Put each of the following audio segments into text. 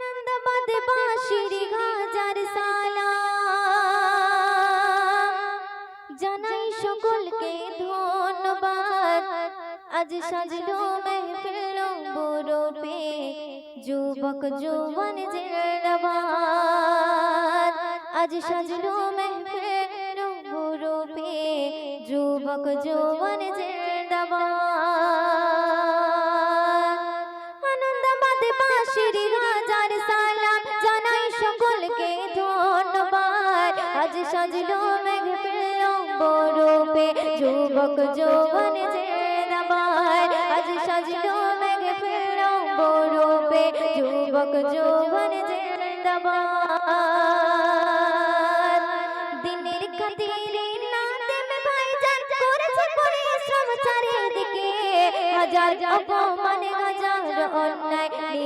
আনন্দাবাদ বাঁশির গাজার সালাম জানাই সকলকে ধন্যবাদ। আজ সাজলো মেহফিল বরফে যুবক যৌবন জিন্দাবাদ। আজ সাজলো মেহফিল বরফে যুবক যৌবন জিন্দাবাদ। আনন্দাবাদ বাঁশির সাজলো মেঘ পেল বরূপে যুবক যৌবন জিন্দাবাদ আজ সাজলো মেঘ পেল বরূপে যুবক যৌবন জিন্দাবাদ দিনের খাতিরে না দেবে ভাইজান করেছে পরিশ্রম চারিদিকে হাজার অপমান হাজার অন্যায়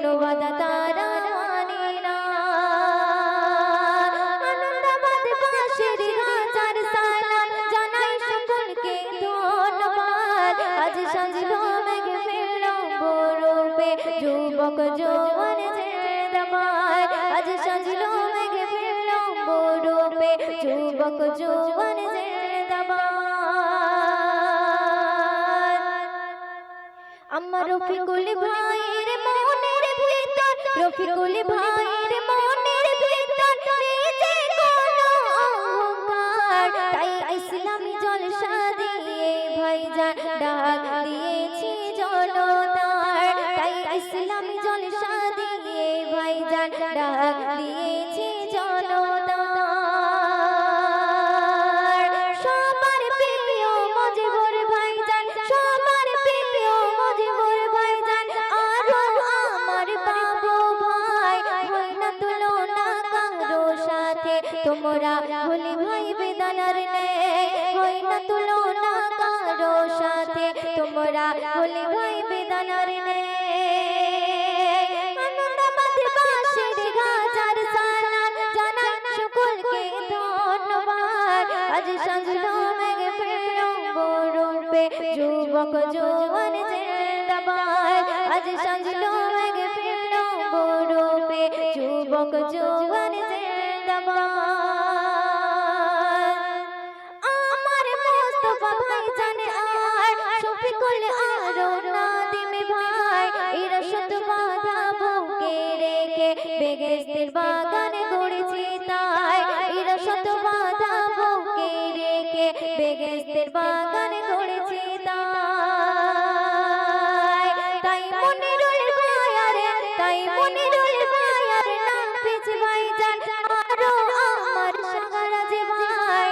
কোনো বাধা তারা মানে না আনন্দাবাদ বাঁশির হাজার সালাম জানাই সকলকে ধন্যবাদ। আজ সাজলো মেঘ ফেলল যুবক যৌবন জিন্দাবাদ আজ সাজলো মেঘ ফেলল বরূপে যুবক যৌবন জিন্দাবাদ আমার রফিকুল ভিতর রফিকুল ভাইয়ের মনের ভিতর নিজে দিয়ে ভাইজান ডাক দিয়েছি তোমরা হলি ভাই বেদানার নে হয় না তুলনা কারও সাথে। তোমরা হলি ভাই বেদানার নে আজ সাজলো মেঘ ফেলল যুবক যৌবন জিন্দাবাদ। আজ সাজলো মেঘ বরূপে যুবক যৌবন জিন্দাবাদ। নাফিস আরও আমার সাগারাজ ভাই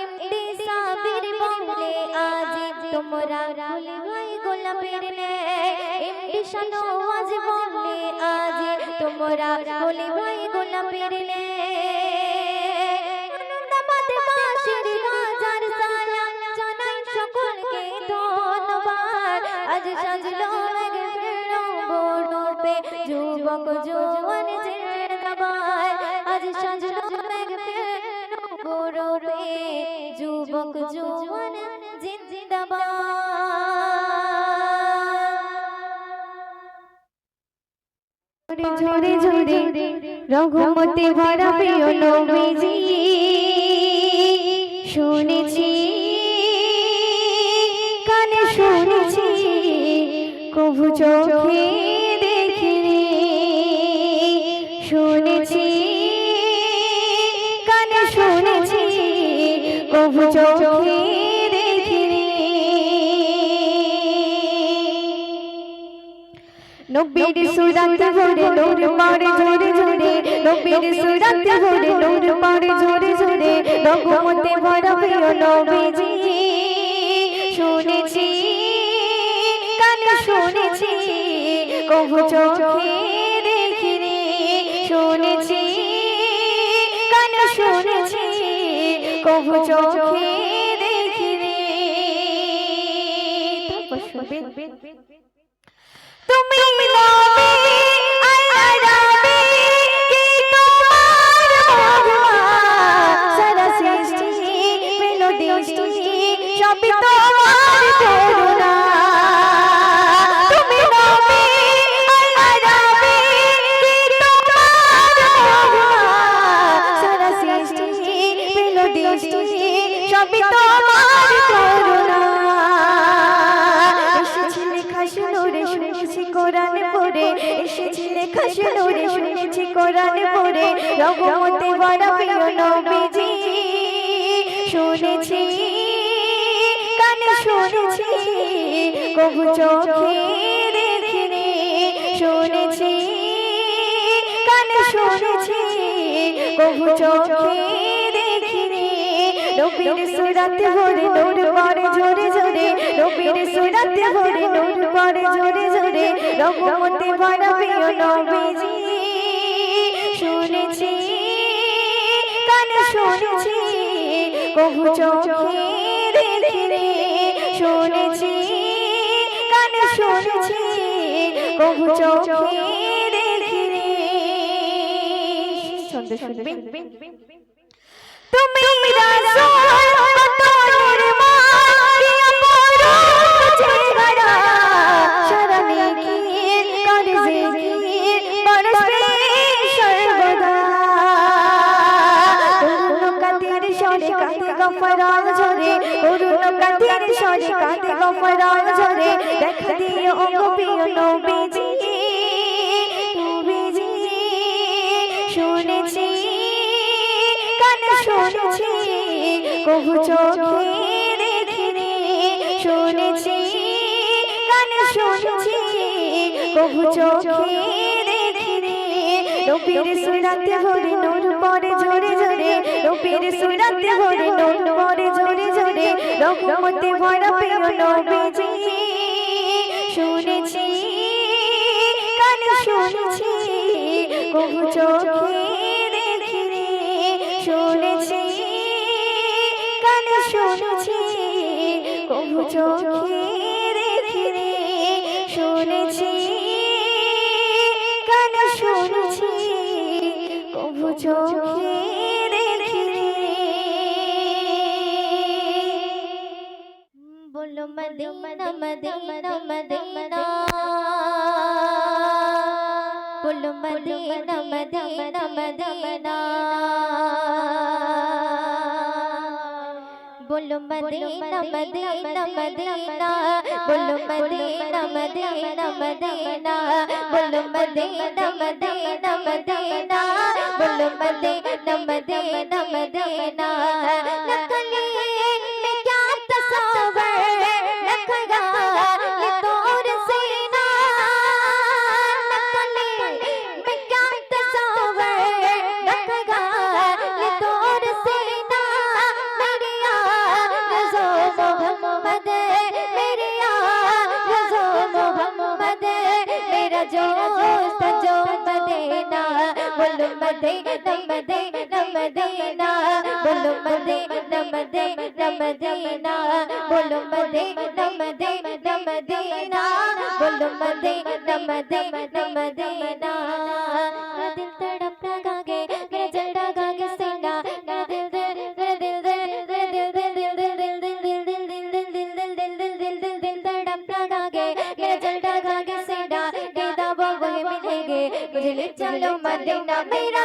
এমডি সাবির বলে আজ তোমরা ভুলে ভাই গোলাপের নে এমডি শানওয়াজ বলে আজ তোমরা ভুলে ভাই গোলাপের নে যুবক জোয়ান জিন্দাবাদ। ঝরে ঝরে রঘুমতি ভরা প্রিয় নবীজি। শুনেছি কভু চোখে দেখিনি। নবীর সুরাত ভরে নূর পারে ঝরে ঝরে নবীর সুরাত ভরে নূর পারে ঝরে ঝরে। রঘুমতে ভরা প্রিয় নবীজি। শুনেছি কানে শুনেছি। কভু চোখে কবু চোখে দেখিনি সবই তোমার করুণা। শুনেছি কোরআন পড়ে। শুনেছি কোরআন পড়ে। রঘুমতে বড় প্রিয় নবীজি। শুনেছি কানে শুনেছি কবু চোখে দেখিনি। শুনেছি কানে শুনেছি কবু চোখে রবির সুরাতে ভরে নূর পরে ঝরে ঝরে রবির সুরাতে ভরে নূর পরে ঝরে ঝরে রঘুমতি ভরা প্রিয় নবীজি শুনেছি কানে শুনেছি কবু চোখে দেখিনি শুনেছি কানে শুনেছি কবু চোখে দেখিনি ছন্দ শুনবেন গফরান ঝরে দেখা দিয়ে ও প্রিয় নবীজি। নবীজি শুনেছি কানে শুনেছি কবু চোখে দেখিনি শুনেছি কানে শুনেছি কবু চোখে দেখিনি। রবির সুরাতে ভরে পরে ঝরে ঝরে রবির সুরাতে ভরে নূর পরে ঝরে ঝরে রঘুমতে ভরা প্রিয় নবীজি। শুনেছি, কানে শুনেছি, কবু চোখে দেখিনি। শুনেছি, কানে শুনেছি, কবু চোখে Bulumadi, Namadi, Namadi, Namadi, Namadi, Namadi, Namadi, Namadi, Namadi, Namadi, Namadi, Namadi, Namadi, Namadi, Namadi, Namadi, Namadi, Namadi, Namadi, Namadi, मेरा जो सजो मदीना बोलो मदीना मदीना मदीना बोलो मदीना मदीना मदीना बोलो मदीना मदीना मदीना बोलो मदीना मदीना मदीना চলো Medina মেরা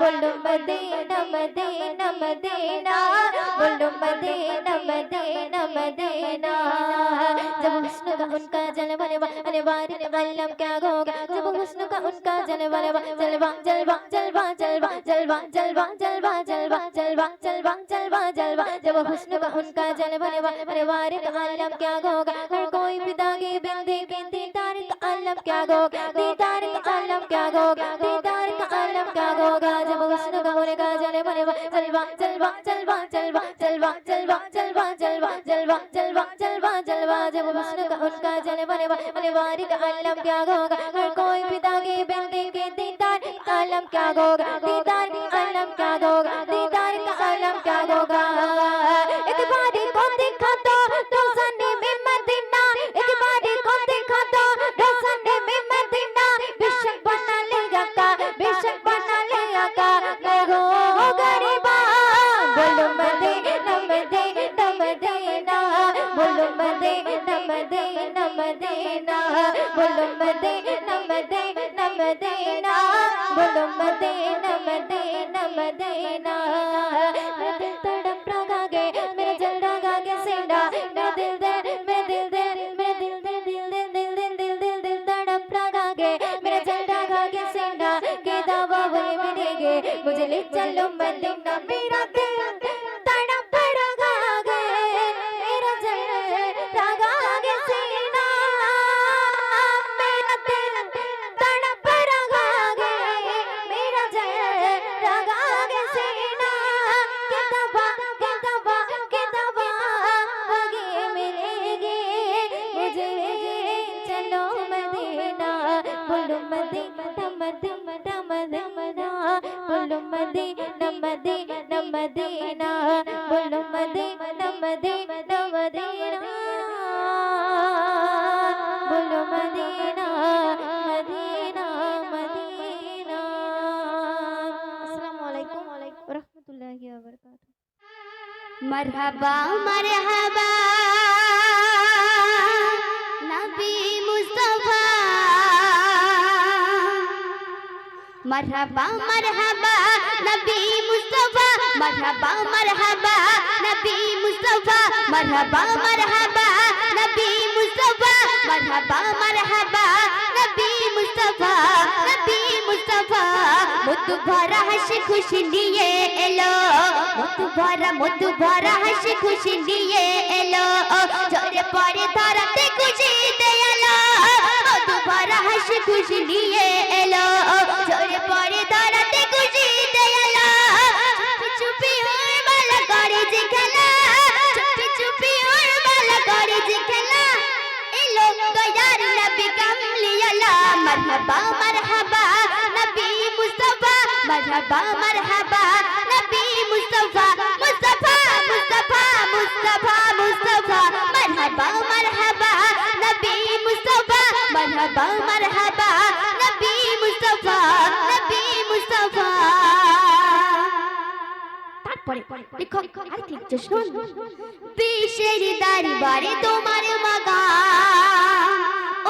बोलो Medina Medina Medina बोलो मदीना मदीना मदीना जब हुस्न का उनका जलवा जलवा अल्लाह क्या होगा जब हुस्न का उनका जलवा जलवा जलवा जलवा जलवा जलवा जलवा जलवा जलवा जलवा जलवा जलवा जलवा जब हुस्न का उनका जलवा बारिक अल्लाह क्या होगा हर कोई पिता की बिंदी बिंदी तारिक अल्लाह क्या होगा दीदार का क्या होगा जागोगा जब वस्न का जले मरेवा चलवा चलवा चलवा चलवा चलवा चलवा चलवा चलवा चलवा चलवा चलवा जलवा जब वस्न का उनका जले मरेवा मरेवारी का आलम क्या होगा हर कोई पिता के बेटे के दीदार आलम क्या होगा दीदार आलम क्या होगा दीदार का आलम क्या होगा मजले चलो मदीना मेरा মদিনা মদিনা মদিনা বলো মদিনা মদিনা মদিনা বলো মদিনা মদিনা মদিনা আসসালামু আলাইকুম ওয়া রাহমাতুল্লাহি ওয়া বারাকাতুহু মারহাবা মারহাবা मरहबा मरहबा नबी मुस्तफा मरहबा मरहबा नबी मुस्तफा मरहबा मरहबा नबी मुस्तफा मरहबा मरहबा नबी मुस्तफा नबी मुस्तफा मुत भरा हंसी खुशी लिए एलो मुत भरा मुत भरा हंसी खुशी लिए एलो झरे पड़े धरते खुशी दे एलो मुत भरा हंसी खुशी लिए एलो मरहबा मरहबा नबी मुस्तफा मरहबा मरहबा नबी मुस्तफा मुस्तफा मुस्तफा मुस्तफा मुस्तफा मरहबा मरहबा नबी मुस्तफा मरहबा मरहबा नबी मुस्तफा नबी मुस्तफा পরে লেখক আর ঠিক শুন দেশের দরবারে তোমার মাগা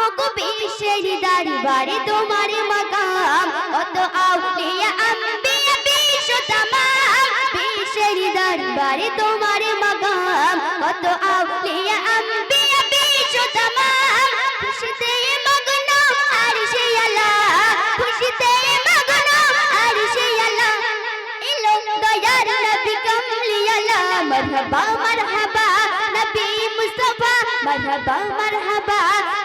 ও গো বিশ্বের দরবারে তোমার মাগাম অত আউলিয়া আম্বিয়া বিশ্ব তামাম বিশ্বের দরবারে তোমার মাগাম অত আউলিয়া আম্বিয়া বিশ্ব তামাম খুশিতে মগ্ন আর সে আল্লাহ খুশিতে মগ্ন আর সে আল্লাহ এলো দয়ার নবী কামলিয়ালা, মারহাবা মারহাবা। নবী মুস্তাফা মারহাবা মারহাবা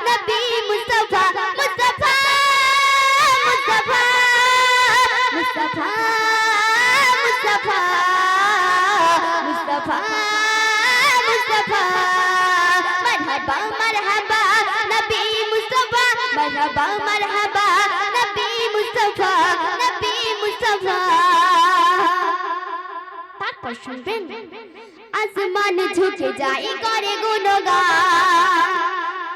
নবী মুস্তাফা মুস্তাফা মুস্তাফা মুস্তাফা মুস্তাফা মুস্তাফা মুস্তাফা মারহাবা মারহাবা নবী মুস্তাফা মারহাবা মারহাবা নবী মুস্তাফা নবী মুস্তাফা তারপর শুনবেন। আসমান ঝুঁকে যাই করে গুণগান।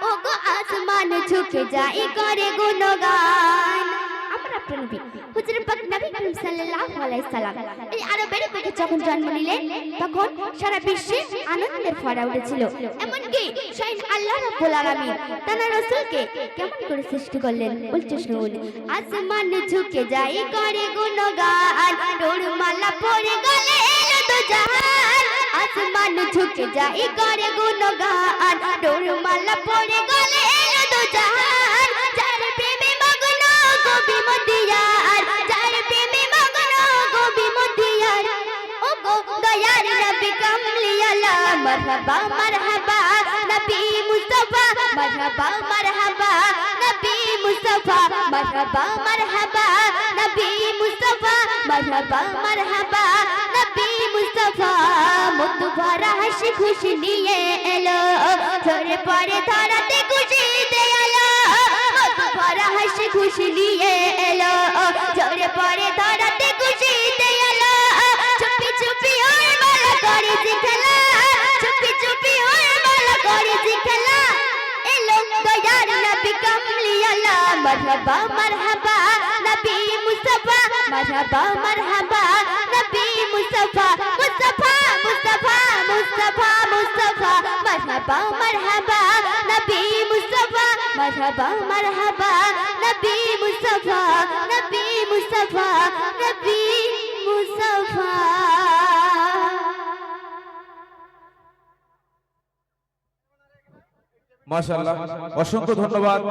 ও গো আসমান ঝুঁকে যাই করে গুণগান। আমরা প্রণবী হুজুর পাক নবী করিম সাল্লাল্লাহু আলাইহি সাল্লাম, এই আরবের বুকে যখন জন্ম নিলেন, তখন সারা বিশ্বে আনন্দের ফোয়ারা উঠেছিল। এমনকি স্বয়ং আল্লাহ রাব্বুল আলামিন তার রাসূলকে কেমন করে সৃষ্টি করলেন, বলছে শুনুন। আসমান ঝুঁকে যাই করে গুণগান ডোর মালা পরে গলে এলো তো জাহান আসমান ঝুঁকে যাই করে গুণগান। নূর মালা পরে গলে এলো দু জাহান। যার প্রেমে মগ্ন কবি মদিয়ার যার প্রেমে মগ্ন কবি মদিয়ার ও গো দয়ার নবী কামলিয়ালা মারহাবা মারহাবা। নবী মুস্তাফা, মারহাবা মারহাবা। নবী মুস্তাফা, মারহাবা মারহাবা। নবী মুস্তাফা, মারহাবা মারহাবা। মুস্তাফা মুখ ভরা হাসি খুশি নিয়ে এলো। ঝরে পরে ধরাতে খুশি দেয়ালো মুখ ভরা হাসি খুশি নিয়ে এলো। ঝরে পরে ধরাতে খুশি দেয়ালো চুপি চুপি ওই মালা করেছি খেলা। চুপি চুপি ওই মালা করেছি খেলা। এলো দয়ার নবী কামলিয়ালা মারহাবা মারহাবা নবী মুস্তাফা। মারহাবা মারহাবা নবী মুস্তাফা। মুস্তাফা মুস্তাফা, মারহাবা মারহাবা, নবী মুস্তাফা, মারহাবা মারহাবা, নবী মুস্তাফা নবী মুস্তাফা নবী মুস্তাফা। মাশাআল্লাহ। অসংখ্য ধন্যবাদ।